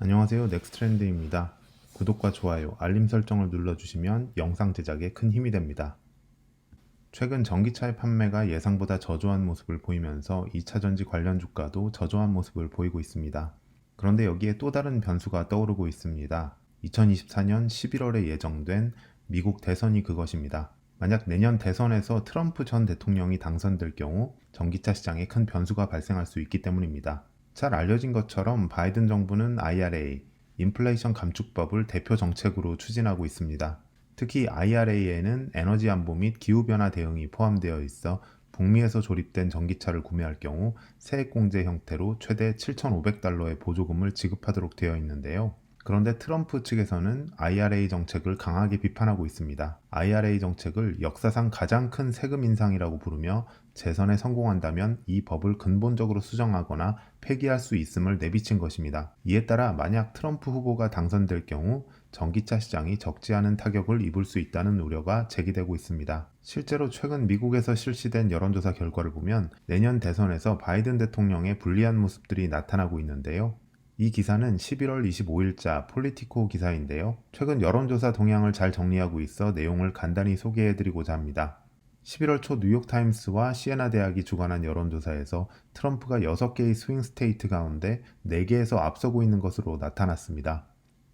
안녕하세요. 넥스트렌드입니다. 구독과 좋아요, 알림 설정을 눌러주시면 영상 제작에 큰 힘이 됩니다. 최근 전기차의 판매가 예상보다 저조한 모습을 보이면서 2차 전지 관련 주가도 저조한 모습을 보이고 있습니다. 그런데 여기에 또 다른 변수가 떠오르고 있습니다. 2024년 11월에 예정된 미국 대선이 그것입니다. 만약 내년 대선에서 트럼프 전 대통령이 당선될 경우 전기차 시장에 큰 변수가 발생할 수 있기 때문입니다. 잘 알려진 것처럼 바이든 정부는 IRA, 인플레이션 감축법을 대표 정책으로 추진하고 있습니다. 특히 IRA에는 에너지 안보 및 기후변화 대응이 포함되어 있어 북미에서 조립된 전기차를 구매할 경우 세액공제 형태로 최대 7,500달러의 보조금을 지급하도록 되어 있는데요. 그런데 트럼프 측에서는 IRA 정책을 강하게 비판하고 있습니다. IRA 정책을 역사상 가장 큰 세금 인상이라고 부르며 재선에 성공한다면 이 법을 근본적으로 수정하거나 폐기할 수 있음을 내비친 것입니다. 이에 따라 만약 트럼프 후보가 당선될 경우 전기차 시장이 적지 않은 타격을 입을 수 있다는 우려가 제기되고 있습니다. 실제로 최근 미국에서 실시된 여론조사 결과를 보면 내년 대선에서 바이든 대통령의 불리한 모습들이 나타나고 있는데요. 이 기사는 11월 25일자 폴리티코 기사인데요. 최근 여론조사 동향을 잘 정리하고 있어 내용을 간단히 소개해드리고자 합니다. 11월 초 뉴욕타임스와 시에나 대학이 주관한 여론조사에서 트럼프가 6개의 스윙 스테이트 가운데 4개에서 앞서고 있는 것으로 나타났습니다.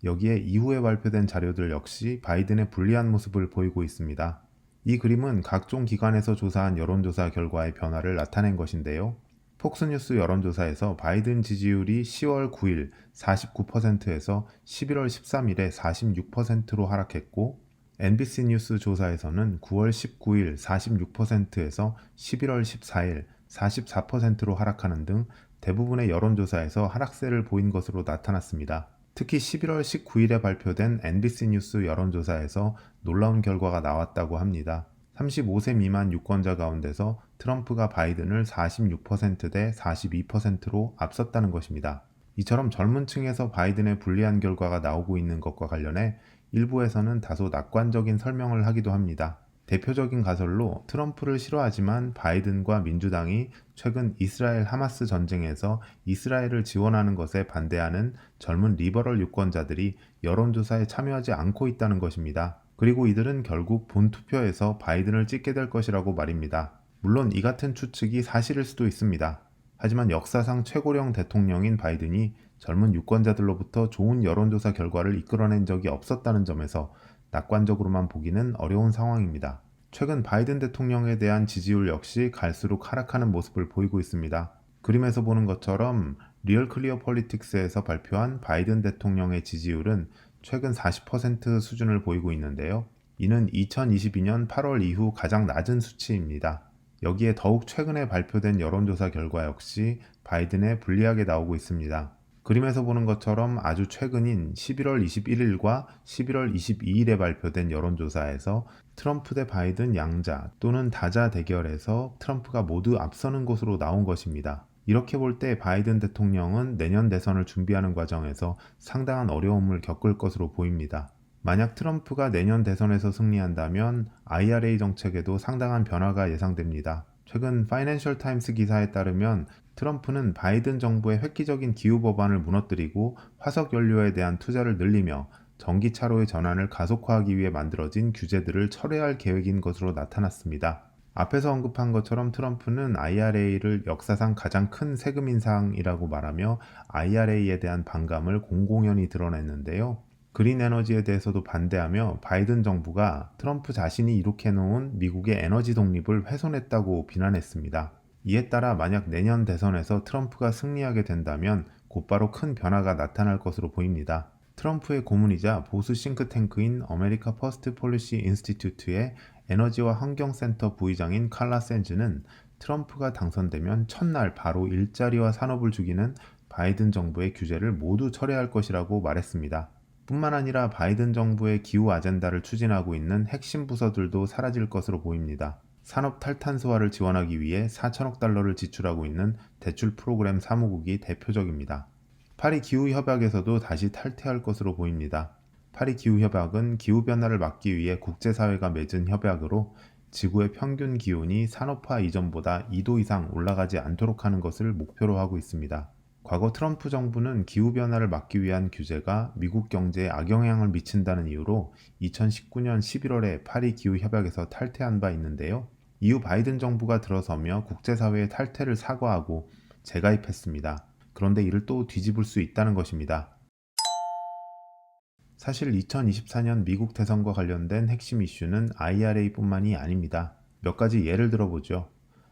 여기에 이후에 발표된 자료들 역시 바이든의 불리한 모습을 보이고 있습니다. 이 그림은 각종 기관에서 조사한 여론조사 결과의 변화를 나타낸 것인데요. 폭스뉴스 여론조사에서 바이든 지지율이 10월 9일 49%에서 11월 13일에 46%로 하락했고 NBC 뉴스 조사에서는 9월 19일 46%에서 11월 14일 44%로 하락하는 등 대부분의 여론조사에서 하락세를 보인 것으로 나타났습니다. 특히 11월 19일에 발표된 NBC 뉴스 여론조사에서 놀라운 결과가 나왔다고 합니다. 35세 미만 유권자 가운데서 트럼프가 바이든을 46%대 42%로 앞섰다는 것입니다. 이처럼 젊은 층에서 바이든의 불리한 결과가 나오고 있는 것과 관련해 일부에서는 다소 낙관적인 설명을 하기도 합니다. 대표적인 가설로 트럼프를 싫어하지만 바이든과 민주당이 최근 이스라엘 하마스 전쟁에서 이스라엘을 지원하는 것에 반대하는 젊은 리버럴 유권자들이 여론조사에 참여하지 않고 있다는 것입니다. 그리고 이들은 결국 본 투표에서 바이든을 찍게 될 것이라고 말입니다. 물론 이 같은 추측이 사실일 수도 있습니다. 하지만 역사상 최고령 대통령인 바이든이 젊은 유권자들로부터 좋은 여론조사 결과를 이끌어낸 적이 없었다는 점에서 낙관적으로만 보기는 어려운 상황입니다. 최근 바이든 대통령에 대한 지지율 역시 갈수록 하락하는 모습을 보이고 있습니다. 그림에서 보는 것처럼 리얼 클리어 폴리틱스에서 발표한 바이든 대통령의 지지율은 최근 40% 수준을 보이고 있는데요. 이는 2022년 8월 이후 가장 낮은 수치입니다. 여기에 더욱 최근에 발표된 여론조사 결과 역시 바이든에 불리하게 나오고 있습니다. 그림에서 보는 것처럼 아주 최근인 11월 21일과 11월 22일에 발표된 여론조사에서 트럼프 대 바이든 양자 또는 다자 대결에서 트럼프가 모두 앞서는 것으로 나온 것입니다. 이렇게 볼 때 바이든 대통령은 내년 대선을 준비하는 과정에서 상당한 어려움을 겪을 것으로 보입니다. 만약 트럼프가 내년 대선에서 승리한다면 IRA 정책에도 상당한 변화가 예상됩니다. 최근 파이낸셜 타임스 기사에 따르면 트럼프는 바이든 정부의 획기적인 기후 법안을 무너뜨리고 화석 연료에 대한 투자를 늘리며 전기차로의 전환을 가속화하기 위해 만들어진 규제들을 철회할 계획인 것으로 나타났습니다. 앞에서 언급한 것처럼 트럼프는 IRA를 역사상 가장 큰 세금 인상이라고 말하며 IRA에 대한 반감을 공공연히 드러냈는데요. 그린 에너지에 대해서도 반대하며 바이든 정부가 트럼프 자신이 이룩해 놓은 미국의 에너지 독립을 훼손했다고 비난했습니다. 이에 따라 만약 내년 대선에서 트럼프가 승리하게 된다면 곧바로 큰 변화가 나타날 것으로 보입니다. 트럼프의 고문이자 보수 싱크탱크인 어메리카 퍼스트 폴리시 인스티튜트의 에너지와 환경센터 부의장인 칼라 샌즈는 트럼프가 당선되면 첫날 바로 일자리와 산업을 죽이는 바이든 정부의 규제를 모두 철회할 것이라고 말했습니다. 뿐만 아니라 바이든 정부의 기후 아젠다를 추진하고 있는 핵심 부서들도 사라질 것으로 보입니다. 산업 탈탄소화를 지원하기 위해 4천억 달러를 지출하고 있는 대출 프로그램 사무국이 대표적입니다. 파리 기후협약에서도 다시 탈퇴할 것으로 보입니다. 파리 기후협약은 기후변화를 막기 위해 국제사회가 맺은 협약으로 지구의 평균 기온이 산업화 이전보다 2도 이상 올라가지 않도록 하는 것을 목표로 하고 있습니다. 과거 트럼프 정부는 기후변화를 막기 위한 규제가 미국 경제에 악영향을 미친다는 이유로 2019년 11월에 파리 기후협약에서 탈퇴한 바 있는데요. 이후 바이든 정부가 들어서며 국제사회의 탈퇴를 사과하고 재가입했습니다. 그런데 이를 또 뒤집을 수 있다는 것입니다. 사실 2024년 미국 대선과 관련된 핵심 이슈는 IRA뿐만이 아닙니다. 몇 가지 예를 들어보죠.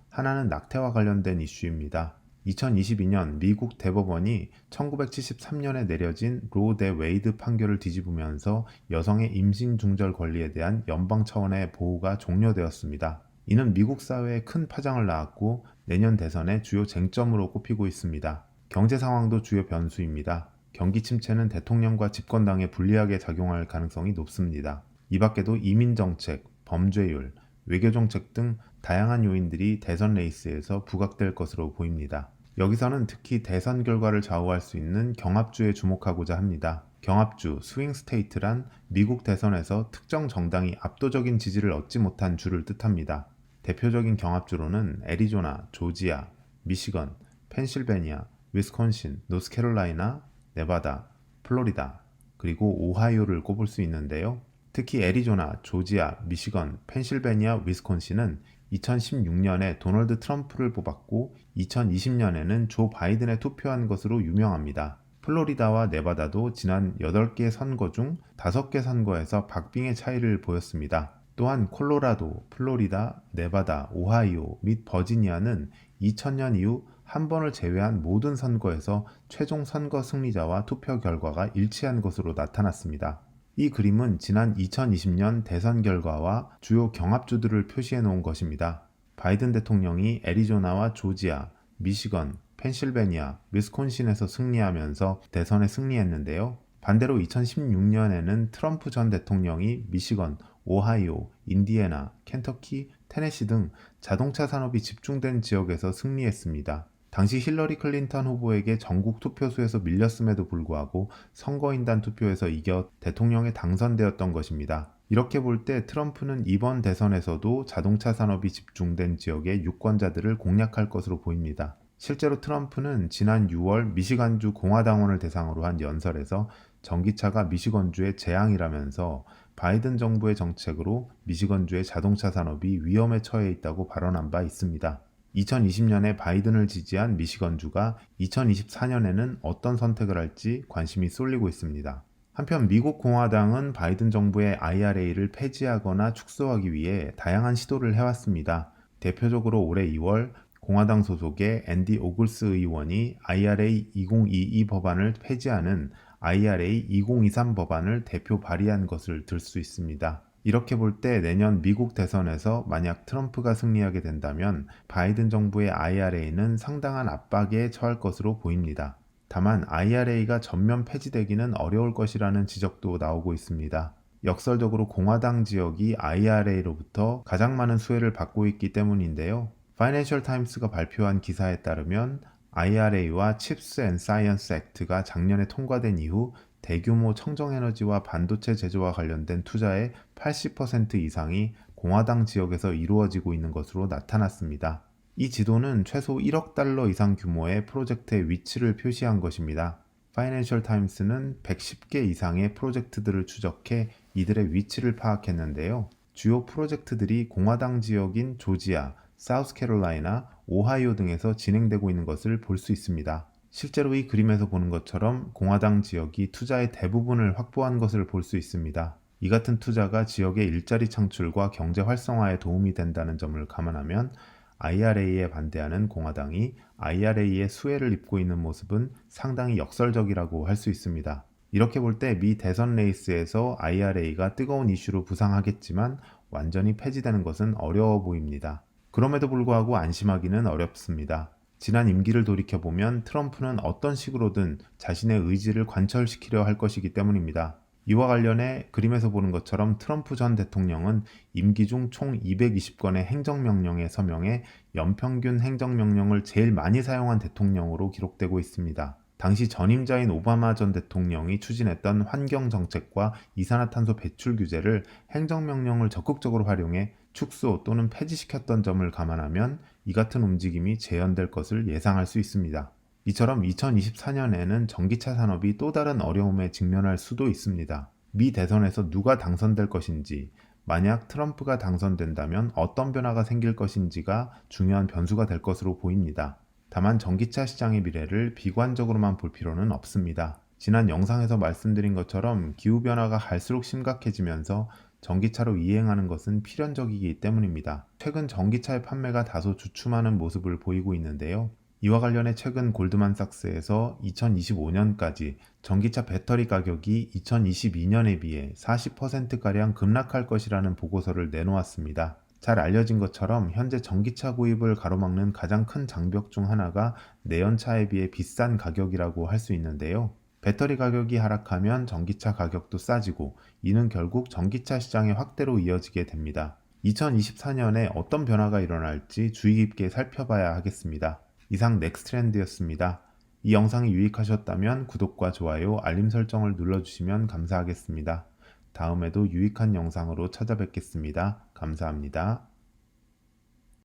하나는 낙태와 관련된 이슈입니다. 2022년 미국 대법원이 1973년에 내려진 로 대 웨이드 판결을 뒤집으면서 여성의 임신 중절 권리에 대한 연방 차원의 보호가 종료되었습니다. 이는 미국 사회에 큰 파장을 낳았고 내년 대선의 주요 쟁점으로 꼽히고 있습니다. 경제 상황도 주요 변수입니다. 경기 침체는 대통령과 집권당에 불리하게 작용할 가능성이 높습니다. 이 밖에도 이민 정책, 범죄율, 외교 정책 등 다양한 요인들이 대선 레이스에서 부각될 것으로 보입니다. 여기서는 특히 대선 결과를 좌우할 수 있는 경합주에 주목하고자 합니다. 경합주, 스윙 스테이트란 미국 대선에서 특정 정당이 압도적인 지지를 얻지 못한 주를 뜻합니다. 대표적인 경합주로는 애리조나, 조지아, 미시건, 펜실베니아, 위스콘신, 노스캐롤라이나, 네바다, 플로리다, 그리고 오하이오를 꼽을 수 있는데요. 특히 애리조나, 조지아, 미시건, 펜실베니아, 위스콘신은 2016년에 도널드 트럼프를 뽑았고 2020년에는 조 바이든에 투표한 것으로 유명합니다. 플로리다와 네바다도 지난 8개 선거 중 5개 선거에서 박빙의 차이를 보였습니다. 또한 콜로라도, 플로리다, 네바다, 오하이오 및 버지니아는 2000년 이후 한 번을 제외한 모든 선거에서 최종 선거 승리자와 투표 결과가 일치한 것으로 나타났습니다. 이 그림은 지난 2020년 대선 결과와 주요 경합주들을 표시해 놓은 것입니다. 바이든 대통령이 애리조나와 조지아, 미시건, 펜실베니아, 위스콘신에서 승리하면서 대선에 승리했는데요. 반대로 2016년에는 트럼프 전 대통령이 미시건, 오하이오, 인디애나, 켄터키, 테네시 등 자동차 산업이 집중된 지역에서 승리했습니다. 당시 힐러리 클린턴 후보에게 전국 투표수에서 밀렸음에도 불구하고 선거인단 투표에서 이겨 대통령에 당선되었던 것입니다. 이렇게 볼 때 트럼프는 이번 대선에서도 자동차 산업이 집중된 지역의 유권자들을 공략할 것으로 보입니다. 실제로 트럼프는 지난 6월 미시간주 공화당원을 대상으로 한 연설에서 전기차가 미시건주의 재앙이라면서 바이든 정부의 정책으로 미시건주의 자동차 산업이 위험에 처해 있다고 발언한 바 있습니다. 2020년에 바이든을 지지한 미시건주가 2024년에는 어떤 선택을 할지 관심이 쏠리고 있습니다. 한편 미국 공화당은 바이든 정부의 IRA를 폐지하거나 축소하기 위해 다양한 시도를 해왔습니다. 대표적으로 올해 2월 공화당 소속의 앤디 오글스 의원이 IRA 2022 법안을 폐지하는 IRA 2023 법안을 대표 발의한 것을 들 수 있습니다. 이렇게 볼 때 내년 미국 대선에서 만약 트럼프가 승리하게 된다면 바이든 정부의 IRA는 상당한 압박에 처할 것으로 보입니다. 다만 IRA가 전면 폐지되기는 어려울 것이라는 지적도 나오고 있습니다. 역설적으로 공화당 지역이 IRA로부터 가장 많은 수혜를 받고 있기 때문인데요. 파이낸셜 타임스가 발표한 기사에 따르면 IRA와 칩스 앤 사이언스 액트가 작년에 통과된 이후 대규모 청정에너지와 반도체 제조와 관련된 투자의 80% 이상이 공화당 지역에서 이루어지고 있는 것으로 나타났습니다. 이 지도는 최소 1억 달러 이상 규모의 프로젝트의 위치를 표시한 것입니다. 파이낸셜 타임스는 110개 이상의 프로젝트들을 추적해 이들의 위치를 파악했는데요. 주요 프로젝트들이 공화당 지역인 조지아, 사우스캐롤라이나, 오하이오 등에서 진행되고 있는 것을 볼 수 있습니다. 실제로 이 그림에서 보는 것처럼 공화당 지역이 투자의 대부분을 확보한 것을 볼 수 있습니다. 이 같은 투자가 지역의 일자리 창출과 경제 활성화에 도움이 된다는 점을 감안하면 IRA에 반대하는 공화당이 IRA의 수혜를 입고 있는 모습은 상당히 역설적이라고 할 수 있습니다. 이렇게 볼 때 미 대선 레이스에서 IRA가 뜨거운 이슈로 부상하겠지만 완전히 폐지되는 것은 어려워 보입니다. 그럼에도 불구하고 안심하기는 어렵습니다. 지난 임기를 돌이켜보면 트럼프는 어떤 식으로든 자신의 의지를 관철시키려 할 것이기 때문입니다. 이와 관련해 그림에서 보는 것처럼 트럼프 전 대통령은 임기 중 총 220건의 행정명령에 서명해 연평균 행정명령을 제일 많이 사용한 대통령으로 기록되고 있습니다. 당시 전임자인 오바마 전 대통령이 추진했던 환경 정책과 이산화탄소 배출 규제를 행정명령을 적극적으로 활용해 축소 또는 폐지시켰던 점을 감안하면 이 같은 움직임이 재현될 것을 예상할 수 있습니다. 이처럼 2024년에는 전기차 산업이 또 다른 어려움에 직면할 수도 있습니다. 미 대선에서 누가 당선될 것인지, 만약 트럼프가 당선된다면 어떤 변화가 생길 것인지가 중요한 변수가 될 것으로 보입니다. 다만 전기차 시장의 미래를 비관적으로만 볼 필요는 없습니다. 지난 영상에서 말씀드린 것처럼 기후변화가 갈수록 심각해지면서 전기차로 이행하는 것은 필연적이기 때문입니다. 최근 전기차의 판매가 다소 주춤하는 모습을 보이고 있는데요. 이와 관련해 최근 골드만삭스에서 2025년까지 전기차 배터리 가격이 2022년에 비해 40%가량 급락할 것이라는 보고서를 내놓았습니다. 잘 알려진 것처럼 현재 전기차 구입을 가로막는 가장 큰 장벽 중 하나가 내연차에 비해 비싼 가격이라고 할 수 있는데요. 배터리 가격이 하락하면 전기차 가격도 싸지고 이는 결국 전기차 시장의 확대로 이어지게 됩니다. 2024년에 어떤 변화가 일어날지 주의 깊게 살펴봐야 하겠습니다. 이상 넥스트렌드였습니다. 이 영상이 유익하셨다면 구독과 좋아요, 알림 설정을 눌러주시면 감사하겠습니다. 다음에도 유익한 영상으로 찾아뵙겠습니다. 감사합니다.